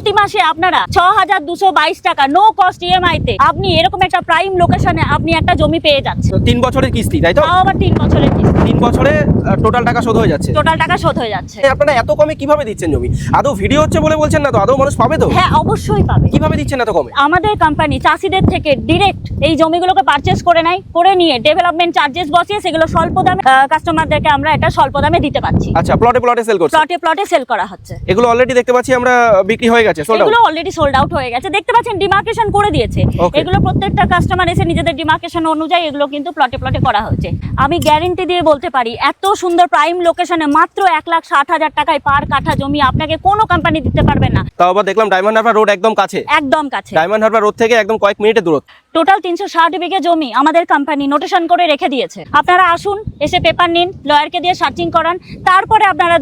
প্রতি মাসে আপনারা ছ হাজার দুশো বাইশ টাকা নো কস্ট ইএমআই তে আপনি এরকম একটা প্রাইম লোকেশনে আপনি একটা জমি পেয়ে যাচ্ছেন। তিন বছরের কিস্তি তাই তো? তাও আবার তিন বছরের কিস্তি। তিন বছরে টোটাল টাকা শোধ হয়ে যাচ্ছে। টোটাল টাকা শোধ হয়ে যাচ্ছে। আপনারা এত কমে কীভাবে দিচ্ছেন জমি? আদৌ ভিডিও হচ্ছে বলে বলছেন না তো? আদৌ মানুষ পাবে তো? হ্যাঁ অবশ্যই পাবে। কীভাবে দিচ্ছেন এত কমে? আমাদের কোম্পানি চাষিদের থেকে ডিরেক্ট এই জমিগুলোকে পারচেস করে নেয় করে নিয়ে ডেভেলপমেন্ট চার্জেস বসিয়ে সেগুলো স্বল্প দামে কাস্টমারদেরকে আমরা এটা স্বল্প দামে দিতে পাচ্ছি আচ্ছা প্লটে প্লটে সেল করছে প্লটে প্লটে সেল করা হচ্ছে। এগুলো অলরেডি দেখতে পাচ্ছি আমরা বিক্রি হয়ে গেছে। সোল্ড এগুলো অলরেডি সোল্ড আউট হয়ে গেছে। দেখতে পাচ্ছেন ডিমার্কেশন করে দিয়েছে। এগুলো প্রত্যেকটা কাস্টমার এসে নিজেদের ডিমার্কেশন অনুযায়ী এগুলো কিন্তু প্লটে প্লটে করা হয়েছে। আমি গ্যারেন্টি দিয়ে বলতে পারি এত সুন্দর প্রাইম লোকেশনে মাত্র এক লাখ ষাট হাজার টাকায় পার কাঠা জমি আপনাকে কোনো কোম্পানি দিতে পারবে না। তাও আবার দেখলাম ডায়মন্ড হারবার রোড একদম কাছে। একদম কাছে। ডায়মন্ড হারবার রোড থেকে একদম কয়েক মিনিটের দূরত্ব। টোটাল তিনশো ষাট বিঘে জমি আমাদের কোম্পানি নোটেশন করে রেখে দিয়েছে। আপনারা আসুন এসে পেপার নিন লয়ারকে দিয়ে সার্চিং করান তারপরে আপনারা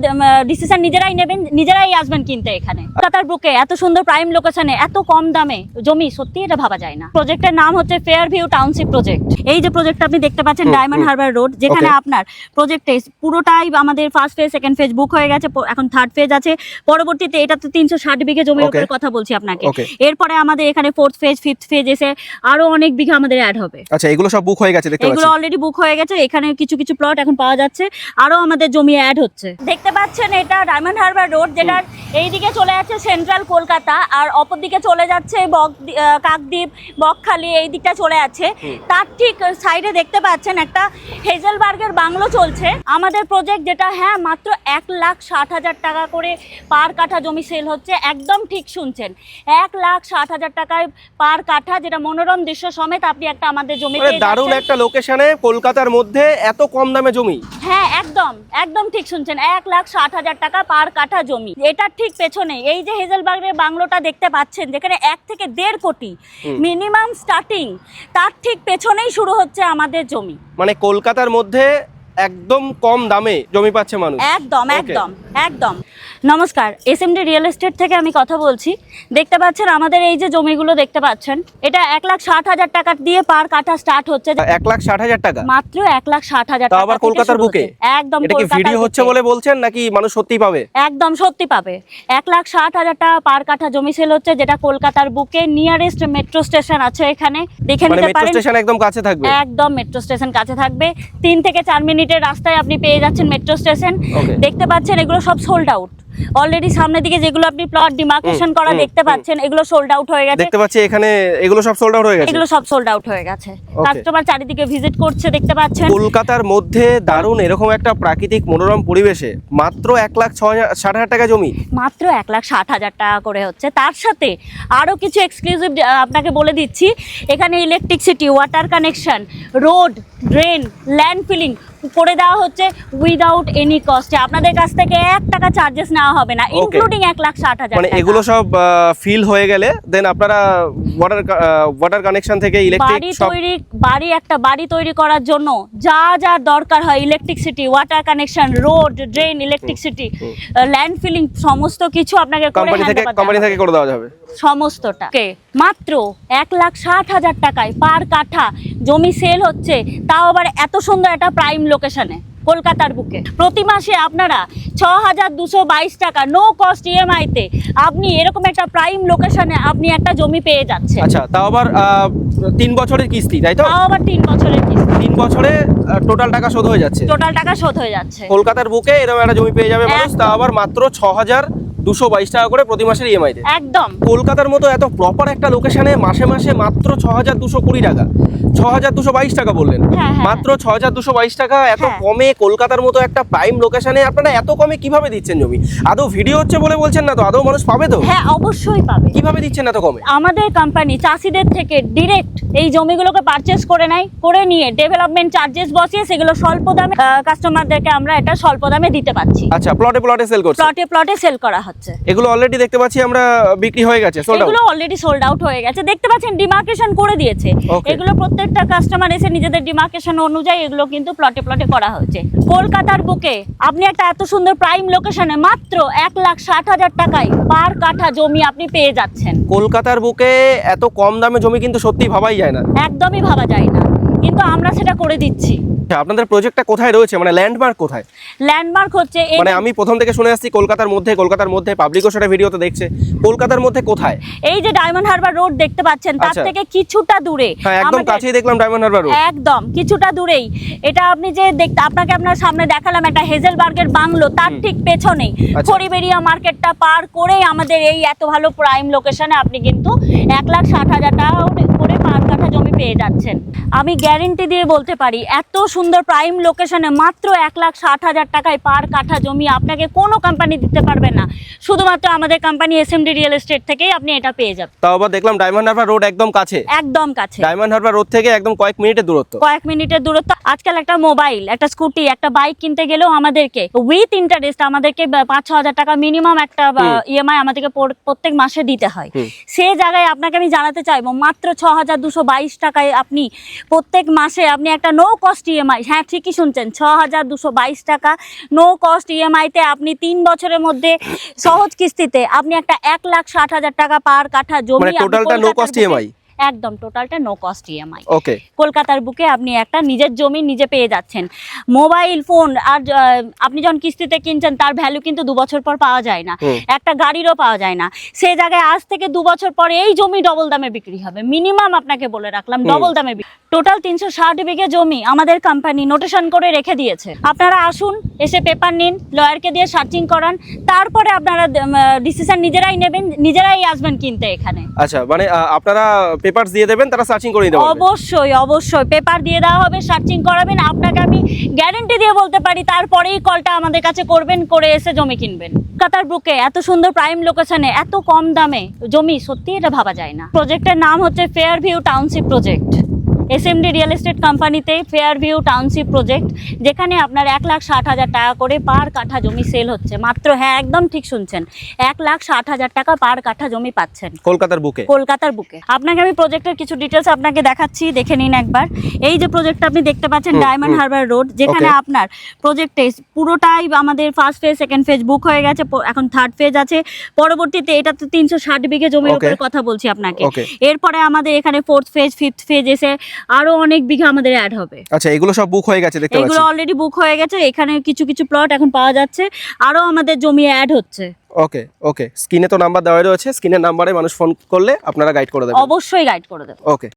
ডিসিশন নিজেরাই নেবেন নিজেরাই আসবেন কিনতে এখানে। কলকাতার বুকে এত সুন্দর প্রাইম লোকেশনে এত কম দামে জমি সত্যি এটা ভাবা যায় না। প্রজেক্টের নাম হচ্ছে ফেয়ার ভিউ টাউনশিপ প্রজেক্ট এই যে প্রজেক্ট আপনি দেখতে পাচ্ছেন ডায়মন্ড হারবার রোড যেখানে আপনার প্রজেক্টে পুরোটাই আমাদের first phase second phase book হয়ে গেছে এখন থার্ড ফেজ আছে। পরবর্তীতে এটা তো তিনশো ষাট বিঘে জমির. উপরে কথা বলছি আপনাকে। এরপরে আমাদের এখানে ফোর্থ ফেজ ফিফথ ফেজ এসে আরও অনেক বিঘা আমাদের অ্যাড হবে। আচ্ছা এগুলো সব বুক হয়ে গেছে দেখতে এগুলো অলরেডি বুক হয়ে গেছে এখানে কিছু কিছু প্লট এখন পাওয়া যাচ্ছে। আরও আমাদের জমি অ্যাড হচ্ছে। দেখতে পাচ্ছেন এটা ডায়মন্ড হারবার রোড যেটার এইদিকে চলে যাচ্ছে সেন্ট্রাল কলকাতা আর অপর দিকে চলে যাচ্ছে বক কাকদ্বীপ বকখালি এই দিকটা চলে যাচ্ছে। তার ঠিক সাইডে দেখতে পাচ্ছেন একটা হেজেলবার্গের বাংলো চলছে। আমাদের প্রজেক্ট যেটা হ্যাঁ মাত্র এক লাখ ষাট হাজার টাকা করে পার কাঠা জমি সেল হচ্ছে একদম ঠিক শুনছেন। এক লাখ ষাট হাজার টাকায় পার কাঠা যেটা মনোরম দৃশ্য সমেত আপনি একটা আমাদের জমি দারুণ একটা লোকেশনে কলকাতার মধ্যে এত কম দামে জমি। হ্যাঁ একদম একদম ঠিক শুনছেন। এক লাখ ষাট হাজার টাকা পার কাঠা জমি। এটার ঠিক পেছনে। এই যে হেজেলবাগের বাংলোটা দেখতে পাচ্ছেন যেখানে এক থেকে দেড় কোটি মিনিমাম স্টার্টিং তার ঠিক পেছনেই শুরু হচ্ছে আমাদের জমি। মানে কলকাতার মধ্যে একদম কম দামে জমি পাচ্ছে মানুষ। একদম একদম। একদম। নমস্কার এসএমডি রিয়েল এস্টেট থেকে আমি কথা বলছি। দেখতে পাচ্ছেন আমাদের এই যে জমিগুলো দেখতে পাচ্ছেন এটা এক লাখ ষাট হাজার টাকা দিয়ে পার কাঠা স্টার্ট হচ্ছে। এক লাখ ষাট হাজার টাকা? মাত্র এক লাখ ষাট হাজার টাকা আবার কলকাতার বুকে? একদম ভিডিও হচ্ছে বলে বলছেন নাকি মানুষ সত্যিই পাবে? একদম সত্যি পাবে। এক লাখ ষাট হাজার টাকা পার কাঠা জমি সেল হচ্ছে যেটা কলকাতার বুকে নিয়ারেস্ট মেট্রো স্টেশন আছে এখানে। দেখে মানে নিতে পারেন। স্টেশন একদম কাছে থাকবে? একদম মেট্রো স্টেশন কাছে থাকবে। তিন থেকে চার মিনিটের রাস্তায় আপনি পেয়ে যাচ্ছেন মেট্রো স্টেশন দেখতে পাচ্ছেন এগুলো সব সোল্ড আউট অলরেডি সামনের দিকে যেগুলো আপনি প্লট ডিমার্কেশন করা দেখতে পাচ্ছেন এগুলো সোল্ড আউট হয়ে গেছে। দেখতে পাচ্ছি এখানে এগুলো সব সোল্ড আউট হয়ে গেছে। এগুলো সব সোল্ড আউট হয়ে গেছে। কাস্টমার চারিদিকে ভিজিট করছে দেখতে পাচ্ছেন। কলকাতার মধ্যে দারুণ এরকম একটা প্রাকৃতিক মনোরম পরিবেশে মাত্র এক লাখ ষাট হাজার টাকা জমি। মাত্র এক লাখ ষাট হাজার টাকা করে হচ্ছে। তার সাথে আরও কিছু এক্সক্লুসিভ আপনাকে বলে দিচ্ছি। এখানে electricity water connection road drain land filling করে দেওয়া হচ্ছে উইদাউট এনি কস্টে আপনাদের কাছ থেকে এক টাকা চার্জেস নেওয়া হবে না ইনক্লুডিং এক লাখ ষাট হাজার মানে এগুলো সব ফিল হয়ে গেলে দেন আপনারা ওয়াটার ওয়াটার কানেকশন থেকে বাড়ি ইলেকট্রিক সব তৈরি বাড়ি একটা বাড়ি তৈরি করার জন্য যা যা দরকার হয় electricity water connection road drain electricity. Land filling সমস্ত কিছু আপনাকে কোম্পানি থেকে কোম্পানি থেকে করে দেওয়া যাবে। সমস্তটা। মাত্র এক লাখ ষাট হাজার টাকায় পার কাঠা জমি সেল হচ্ছে তাও আবার এত সুন্দর একটা প্রাইম লোকেশনে কলকাতার বুকে। প্রতি মাসে আপনারা ছ হাজার দুশো বাইশ টাকা নো কস্ট ইএমআই তে আপনি এরকম একটা প্রাইম লোকেশনে আপনি একটা জমি পেয়ে যাচ্ছেন। আচ্ছা তাও আবার তিন বছরের কিস্তি তাই তো? তাও আবার তিন বছরের কিস্তি। তিন বছরে টোটাল টাকা শোধ হয়ে যাচ্ছে। টোটাল টাকা শোধ হয়ে যাচ্ছে। কলকাতার বুকে এরকম একটা জমি পেয়ে যাবে মানুষ তাও আবার মাত্র ছ হাজার দুশো বাইশ টাকা করে প্রতি মাসের ইএমআই তে একদম। কলকাতার মতো এত প্রপার একটা লোকেশনে মাসে মাসে মাত্র ছ হাজার দুশো কুড়ি টাকা। ছ হাজার দুশো বাইশ টাকা বললেন। হ্যাঁ, হ্যাঁ। মাত্র ছ হাজার দুশো বাইশ টাকা এত হ্যাঁ। কমে কলকাতার মতো একটা প্রাইম লোকেশনে আপনারা এত কমে কীভাবে দিচ্ছেন জমি? আদৌ ভিডিও হচ্ছে বলে বলছেন না তো? আদৌ মানুষ পাবে তো? হ্যাঁ অবশ্যই পাবে। কীভাবে দিচ্ছেন এত কমে? আমাদের কোম্পানি চাষিদের থেকে ডিরেক্ট এই জমিগুলোকে পারচেস করে নেয় করে নিয়ে ডেভেলপমেন্ট চার্জেস বসিয়ে সেগুলো স্বল্প দামে কাস্টমারদেরকে আমরা এটা স্বল্প দামে দিতে পাচ্ছি আচ্ছা প্লটে প্লটে সেল করছে। প্লটে প্লটে সেল করা হচ্ছে। এগুলো অলরেডি দেখতে পাচ্ছি আমরা বিক্রি হয়ে গেছে সোল্ড এগুলো অলরেডি সোল্ড আউট হয়ে গেছে। দেখতে পাচ্ছেন ডিমার্কেশন করে দিয়েছে। এগুলো প্রত্যেকটা কাস্টমার এসে নিজেদের ডিমার্কেশন অনুযায়ী এগুলো কিন্তু প্লটে প্লটে করা হয়েছে। কলকাতার বুকে আপনি একটা এত সুন্দর প্রাইম লোকেশনে মাত্র এক লাখ ষাট হাজার টাকায় পার কাঠা জমি আপনি পেয়ে যাচ্ছেন। কলকাতার বুকে এত কম দামে জমি কিন্তু সত্যি ভাবাই যায় না। একদমই ভাবা যায় না। কিন্তু আমরা সেটা করে দিচ্ছি। আপনাদের প্রজেক্টটা কোথায় রয়েছে? মানে ল্যান্ডমার্ক কোথায়? ল্যান্ডমার্ক হচ্ছে মানে আমি প্রথম থেকে শুনে আসছি কলকাতার মধ্যে কলকাতার মধ্যে পাবলিকও সেটা ভিডিওতে দেখছে। কলকাতার মধ্যে কোথায়? এই যে ডায়মন্ড হারবার রোড দেখতে পাচ্ছেন তার আচ্ছা। থেকে কিছুটা দূরে। হ্যাঁ একদম কাছেই দেখলাম ডায়মন্ড হারবার রোড একদম কিছুটা দূরেই। এটা আপনি যে দেখতে আপনাকে আপনার সামনে দেখালাম একটা হেজেলবার্গের বাংলো তার ঠিক পেছনেই। আচ্ছা। খড়িবেরিয়া মার্কেটটা পার করেই আমাদের এই এত ভালো প্রাইম লোকেশনে আপনি কিন্তু এক লাখ ষাট হাজার টাকা পেয়ে যাচ্ছেন। আমি গ্যারেন্টি দিয়ে বলতে পারি এত সুন্দর প্রাইম লোকেশনে মাত্র এক লাখ ষাট হাজার টাকায় পার কাঠা জমি আপনাকে কোনো কোম্পানি দিতে পারবে না। শুধুমাত্র আমাদের company S M SMD real estate থেকেই আপনি এটা পেয়ে যাবেন। তাও আবার দেখলাম ডায়মন্ড হারবার রোড একদম কাছে। একদম কাছে। ডায়মন্ড হারবার রোড থেকে একদম কয়েক মিনিটের দূরত্ব। কয়েক মিনিটের দূরত্ব। আজকাল একটা মোবাইল একটা স্কুটি একটা বাইক কিনতে গেলেও আমাদেরকে উইথ ইন্টারেস্ট আমাদেরকে পাঁচ ছ হাজার টাকা মিনিমাম একটা ইএমআই আমাদেরকে প্রত্যেক মাসে দিতে হয়। সে জায়গায় আপনাকে আমি জানাতে চাইব মাত্র ছ হাজার দুশো বাইশ টাকায় আপনি প্রত্যেক মাসে আপনি একটা নো কস্ট ইএমআই হ্যাঁ ঠিকই শুনছেন ছ হাজার দুশো বাইশ টাকা নো কস্ট ইএমআইতে আপনি তিন বছরের মধ্যে সহজ কিস্তিতে আপনি একটা এক লাখ ষাট হাজার টাকা পার কাঠা জমি টোটালটা নো কস্ট ইএমআই একদম টোটালটা নো কস্ট ইএমআই ওকে কলকাতার বুকে আপনি একটা নিজের জমি নিজে পেয়ে যাচ্ছেন। মোবাইল ফোন আর আপনি যখন কিস্তিতে কিনছেন তার ভ্যালু কিন্তু দু বছর পর পাওয়া যায় না। একটা গাড়িরও পাওয়া যায় না। সেই জায়গায় আজ থেকে দু বছর পরে এই জমি ডবল দামে বিক্রি হবে। মিনিমাম আপনাকে বলে রাখলাম ডবল দামে টোটাল তিনশো ষাট বিঘে জমি আমাদের কোম্পানি নোটেশন করে রেখে দিয়েছে। আপনারা আসুন এসে পেপার নিন লয়ারকে দিয়ে সার্চিং করান। তারপরে আপনারা ডিসিশন নিজেরাই নেবেন নিজেরাই আসবেন কিনতে এখানে। আচ্ছা মানে আপনারা পেপারস দিয়ে দেবেন, তারা সার্চিং করে দেবে অবশ্যই অবশ্যই। পেপার দিয়ে দেওয়া হবে সার্চিং করাবেন। আপনাকে আমি গ্যারান্টি দিয়ে বলতে পারি, তারপরেই কলটা আমাদের কাছে করবেন, করে এসে জমি কিনবেন। কাতার বুকে, এত সুন্দর প্রাইম লোকেশনে এত কম দামে জমি সত্যি এটা ভাবা যায় না। প্রজেক্টের নাম হচ্ছে Fair View township project SMD real estate কোম্পানিতে ফেয়ার ভিউ টাউনশিপ প্রজেক্ট যেখানে আপনার এক লাখ ষাট হাজার টাকা করে পার কাঠা জমি সেল হচ্ছে। মাত্র হ্যাঁ একদম ঠিক শুনছেন। এক লাখ ষাট হাজার টাকা পার কাঠা জমি পাচ্ছেন। কলকাতার বুকে? কলকাতার বুকে। আপনাকে আমি প্রজেক্টের কিছু ডিটেলস আপনাকে দেখাচ্ছি দেখে নিন একবার। এই যে প্রজেক্টটা আপনি দেখতে পাচ্ছেন ডায়মন্ড হারবার রোড যেখানে আপনার প্রজেক্টে পুরোটাই আমাদের first phase second phase book হয়ে গেছে এখন থার্ড ফেজ আছে। পরবর্তীতে এটা তো তিনশো ষাট বিঘে জমির. উপরে কথা বলছি আপনাকে। এরপরে আমাদের এখানে ফোর্থ ফেজ ফিফথ ফেজ এসে আরও অনেক বিঘা আমাদের অ্যাড হবে। আচ্ছা এগুলো সব বুক হয়ে গেছে দেখতে এগুলো অলরেডি বুক হয়ে গেছে এখানে কিছু কিছু প্লট এখন পাওয়া যাচ্ছে আরও আমাদের জমি অ্যাড হচ্ছে। ওকে ওকে স্ক্রিনে তো নাম্বার দেওয়া রয়েছে স্ক্রিনের নাম্বারে মানুষ ফোন করলে আপনারা গাইড করে দেবেন। অবশ্যই গাইড করে দেবেন ওকে